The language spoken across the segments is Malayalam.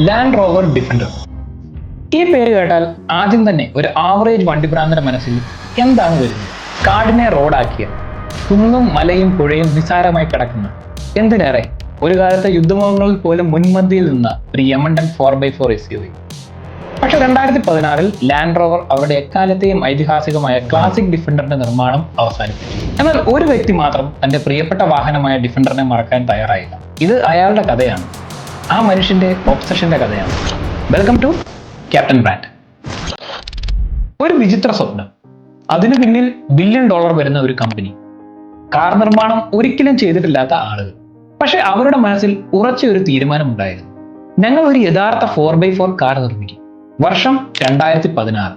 ലാൻഡ് റോവർ ഡിഫൻഡർ ഈ പേര് കേട്ടാൽ ആദ്യം തന്നെ ഒരു ആവറേജ് വണ്ടിഭ്രാന്തന്റെ മനസ്സിൽ എന്താണ് വരുന്നത്? കാടിനെ റോഡാക്കിയ കുന്നും മലയും പുഴയും നിസാരമായി കിടക്കുന്ന എന്തിനേറെ? ഒരു കാലത്തെ യുദ്ധമുഖങ്ങളിൽ പോലും മുൻപന്തിയിൽ നിന്ന ഒരു യമണ്ടൻ four by four S U V പക്ഷെ രണ്ടായിരത്തി പതിനാറിൽ ലാൻഡ് റോവർ അവരുടെ എക്കാലത്തെയും ഐതിഹാസികമായ ക്ലാസിക് ഡിഫൻഡറിന്റെ നിർമ്മാണം അവസാനിപ്പിച്ചു. എന്നാൽ ഒരു വ്യക്തി മാത്രം തന്റെ പ്രിയപ്പെട്ട വാഹനമായ ഡിഫൻഡറിനെ മറക്കാൻ തയ്യാറായില്ല. ഇത് അയാളുടെ കഥയാണ്. ആ മനുഷ്യന്റെ ഒബ്സഷന്റെ കഥയാണ്. വെൽക്കം ടു ക്യാപ്റ്റൻ ബ്രാൻഡ് ഒരു വിചിത്ര സ്വപ്നം. അതിനു പിന്നിൽ ബില്യൺ ഡോളർ വരുന്ന ഒരു കമ്പനി കാർ നിർമ്മാണം ഒരിക്കലും ചെയ്തിട്ടില്ലാത്ത ആളുകൾ. പക്ഷെ അവരുടെ മനസ്സിൽ ഉറച്ച ഒരു തീരുമാനമുണ്ടായിരുന്നു. ഞങ്ങൾ ഒരു യഥാർത്ഥ ഫോർ ബൈ ഫോർ കാർ നിർമ്മിക്കും. വർഷം രണ്ടായിരത്തി പതിനാറ്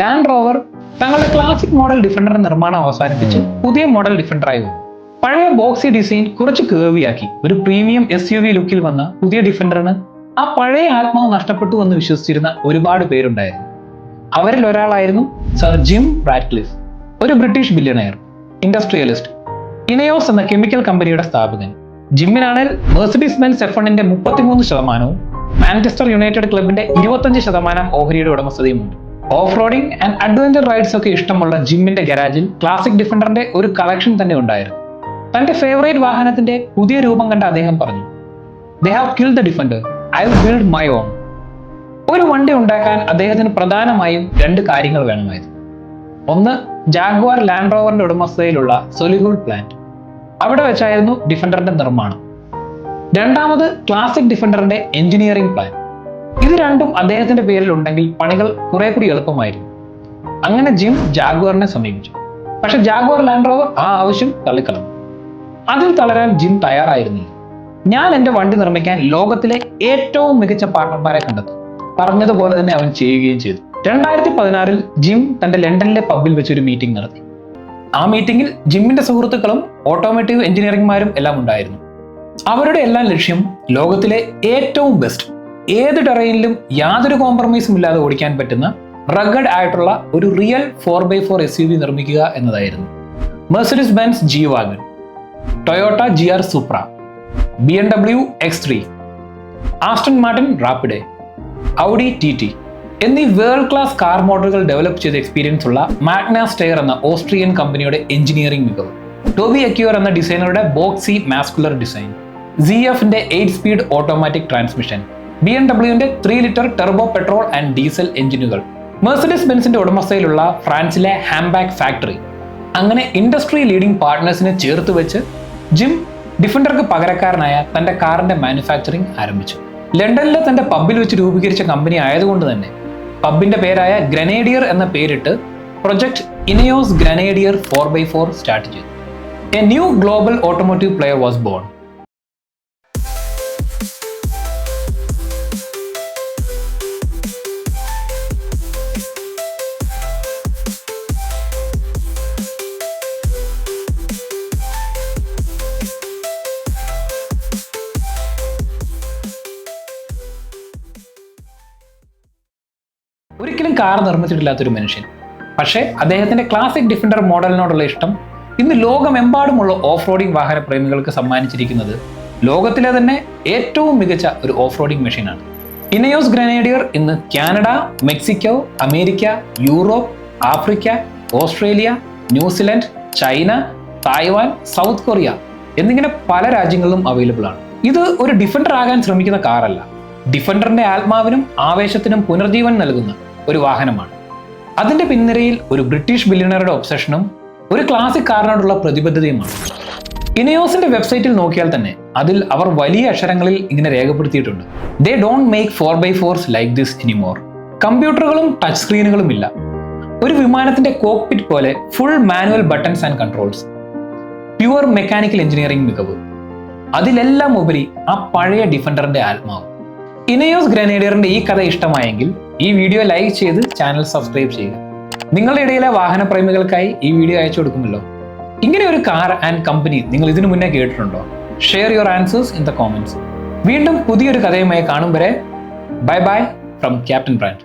ലാൻഡ് റോവർ തങ്ങളുടെ ക്ലാസിക് മോഡൽ ഡിഫൻഡറിന്റെ നിർമ്മാണം അവസാനിപ്പിച്ച് പുതിയ മോഡൽ ഡിഫൻഡറായി വന്നു. പഴയ ബോക്സി ഡിസൈൻ കുറച്ച് കേവിയാക്കി ഒരു പ്രീമിയം എസ് യു വി ലുക്കിൽ വന്ന പുതിയ ഡിഫൻഡറിന് ആ പഴയ ആത്മാവ് നഷ്ടപ്പെട്ടു എന്ന് വിശ്വസിച്ചിരുന്ന ഒരുപാട് പേരുണ്ടായിരുന്നു. അവരിൽ ഒരാളായിരുന്നു സർ ജിം ബ്രാറ്റ്ലിസ് ഒരു ബ്രിട്ടീഷ് ബില്യണയർ ഇൻഡസ്ട്രിയലിസ്റ്റ് ഇനയോസ് എന്ന കെമിക്കൽ കമ്പനിയുടെ സ്ഥാപകൻ. ജിമ്മിനാണെങ്കിൽ മെഴ്സഡീസ് ബെൻസ് എഫ് മുപ്പത്തിമൂന്ന് ശതമാനവും മാഞ്ചസ്റ്റർ യുണൈറ്റഡ് ക്ലബിന്റെ ഇരുപത്തഞ്ച് ശതമാനം ഓഹരിയുടെ ഉടമസ്ഥതയുമുണ്ട്. Off roading and adventure rides ഒക്കെ ഇഷ്ടമുള്ള ജിമ്മിന്റെ ഗരാജിൽ ക്ലാസിക് ഡിഫൻഡറിന്റെ ഒരു കളക്ഷൻ തന്നെ ഉണ്ടായിരുന്നു. തന്റെ ഫേവറേറ്റ് വാഹനത്തിന്റെ പുതിയ രൂപം കണ്ട അദ്ദേഹം പറഞ്ഞു they have kill the Defender I will build my own ഒരു വണ്ടി ഉണ്ടാക്കാൻ അദ്ദേഹത്തിന് പ്രധാനമായും രണ്ട് കാര്യങ്ങൾ വേണമായിരുന്നു. ഒന്ന് ജാഗ്വാർ ലാൻഡ് റോവറിന്റെ ഉടമസ്ഥതയിലുള്ള സൊലിഹുൾ പ്ലാന്റ് അവിടെ വെച്ചായിരുന്നു ഡിഫൻഡറിന്റെ നിർമ്മാണം. രണ്ടാമത് ക്ലാസിക് ഡിഫൻഡറിന്റെ എഞ്ചിനീയറിംഗ് പ്ലാൻ ഇത് രണ്ടും അദ്ദേഹത്തിന്റെ പേരിൽ ഉണ്ടെങ്കിൽ പണികൾ കുറെ കൂടി എളുപ്പമായിരുന്നു. അങ്ങനെ ജിം ജാഗ്വാറിനെ സമീപിച്ചു. പക്ഷെ ജാഗ്വാർ ലാൻഡ് റോവർ ആ ആവശ്യം തള്ളിക്കളഞ്ഞു. അതിൽ തളരാൻ ജിം തയ്യാറായിരുന്നില്ല ഞാൻ എന്റെ വണ്ടി നിർമ്മിക്കാൻ ലോകത്തിലെ ഏറ്റവും മികച്ച പാർട്ണർമാരെ കണ്ടെത്തും പറഞ്ഞതുപോലെ തന്നെ അവൻ ചെയ്യുകയും ചെയ്തു. രണ്ടായിരത്തി പതിനാറിൽ ജിം തന്റെ ലണ്ടനിലെ പബ്ബിൽ വെച്ച് ഒരു മീറ്റിംഗ് നടത്തി. ആ മീറ്റിംഗിൽ ജിമ്മിന്റെ സുഹൃത്തുക്കളും ഓട്ടോമോട്ടീവ് എഞ്ചിനീയറിംഗ്മാരും എല്ലാം ഉണ്ടായിരുന്നു. അവരുടെ എല്ലാം ലക്ഷ്യം ലോകത്തിലെ ഏറ്റവും ബെസ്റ്റ് ഏത് ടെറൈനിലും യാതൊരു കോംപ്രമൈസും ഇല്ലാതെ ഓടിക്കാൻ പറ്റുന്ന റഗഡ് ആയിട്ടുള്ള ഒരു real four by four S U V നിർമ്മിക്കുക എന്നതായിരുന്നു. Mercedes Benz G Wagon Toyota G R Supra B M W X three Aston Martin Rapide Audi T T എന്നീ വേൾഡ് ക്ലാസ് കാർ മോഡലുകൾ ഡെവലപ്പ് ചെയ്ത എക്സ്പീരിയൻസ് ഉള്ള മാഗ്ന സ്റ്റെയർ എന്ന ഓസ്ട്രിയൻ കമ്പനിയുടെ എഞ്ചിനീയറിംഗ് മികവ്. ടോബി അക്യൂർ എന്ന ഡിസൈനറുടെ ബോക്സി മാസ്കുലർ ഡിസൈൻ സി എഫിന്റെ eight speed automatic transmission B M ഡബ്ല്യുവിന്റെ three litre turbo petrol and diesel എഞ്ചിനുകൾ മെഴ്സഡിസ് ബെൻസിന്റെ ഉടമസ്ഥയിലുള്ള ഫ്രാൻസിലെ ഹാംബാഗ് ഫാക്ടറി അങ്ങനെ ഇൻഡസ്ട്രി ലീഡിംഗ് പാർട്ട്നേഴ്സിനെ ചേർത്ത് വെച്ച് ജിം ഡിഫൻഡർക്ക് പകരക്കാരനായ തന്റെ കാറിന്റെ മാനുഫാക്ചറിംഗ് ആരംഭിച്ചു. ലണ്ടനിലെ തന്റെ പബ്ബിൽ വെച്ച് രൂപീകരിച്ച കമ്പനി ആയതുകൊണ്ട് തന്നെ പബ്ബിന്റെ പേരായ ഗ്രനേഡിയർ എന്ന പേരിട്ട് project Ineos Grenadier four by four start ചെയ്തു. A new global automotive player was born. ഒരിക്കലും കാർ നിർമ്മിച്ചിട്ടില്ലാത്തൊരു മനുഷ്യൻ. പക്ഷേ അദ്ദേഹത്തിന്റെ ക്ലാസിക് ഡിഫൻഡർ മോഡലിനോടുള്ള ഇഷ്ടം ഇന്ന് ലോകമെമ്പാടുമുള്ള ഓഫ് റോഡിംഗ് വാഹന പ്രേമികൾക്ക് സമ്മാനിച്ചിരിക്കുന്നത് ലോകത്തിലെ തന്നെ ഏറ്റവും മികച്ച ഒരു ഓഫ് റോഡിംഗ് മെഷീനാണ് ഇനയോസ് ഗ്രനേഡിയർ ഇന്ന് Canada Mexico America Europe Africa Australia New Zealand China Taiwan South Korea എന്നിങ്ങനെ പല രാജ്യങ്ങളിലും അവൈലബിൾ ആണ്. ഇത് ഒരു ഡിഫൻഡർ ആകാൻ ശ്രമിക്കുന്ന കാറല്ല ഡിഫൻഡറിന്റെ ആത്മാവിനും ആവേശത്തിനും പുനർജീവൻ നൽകുന്ന ഒരു വാഹനമാണ്. അതിന്റെ പിൻനിരയിൽ ഒരു ബ്രിട്ടീഷ് ബില്യണറുടെ ഒബ്സഷനും ഒരു ക്ലാസിക് കാറിനോടുള്ള പ്രതിബദ്ധതയുമാണ്. ഇനയോസിന്റെ വെബ്സൈറ്റിൽ നോക്കിയാൽ തന്നെ അതിൽ അവർ വലിയ അക്ഷരങ്ങളിൽ ഇങ്ങനെ രേഖപ്പെടുത്തിയിട്ടുണ്ട്. They don't make four by fours like this anymore കമ്പ്യൂട്ടറുകളും touch സ്ക്രീനുകളും ഇല്ല. ഒരു വിമാനത്തിന്റെ കോക്പിറ്റ് പോലെ full manual buttons and controls pure mechanical engineering മികവ്. അതിലെല്ലാം ഉപരി ആ പഴയ ഡിഫൻഡറിന്റെ ആത്മാവ്. ഇനയോസ് ഗ്രനേഡിയറിന്റെ ഈ കഥ ഇഷ്ടമായെങ്കിൽ ഈ വീഡിയോ ലൈക്ക് ചെയ്ത് ചാനൽ സബ്സ്ക്രൈബ് ചെയ്യുക. നിങ്ങളുടെ ഇടയിലെ വാഹന പ്രേമികൾക്കായി ഈ വീഡിയോ അയച്ചു കൊടുക്കുമല്ലോ. ഇങ്ങനെ ഒരു കാർ ആൻഡ് കമ്പനി നിങ്ങൾ ഇതിനു മുന്നേ കേട്ടിട്ടുണ്ടോ? Share your answers in the comments വീണ്ടും പുതിയൊരു കഥയുമായി കാണും വരെ. Bye bye from Captain Brand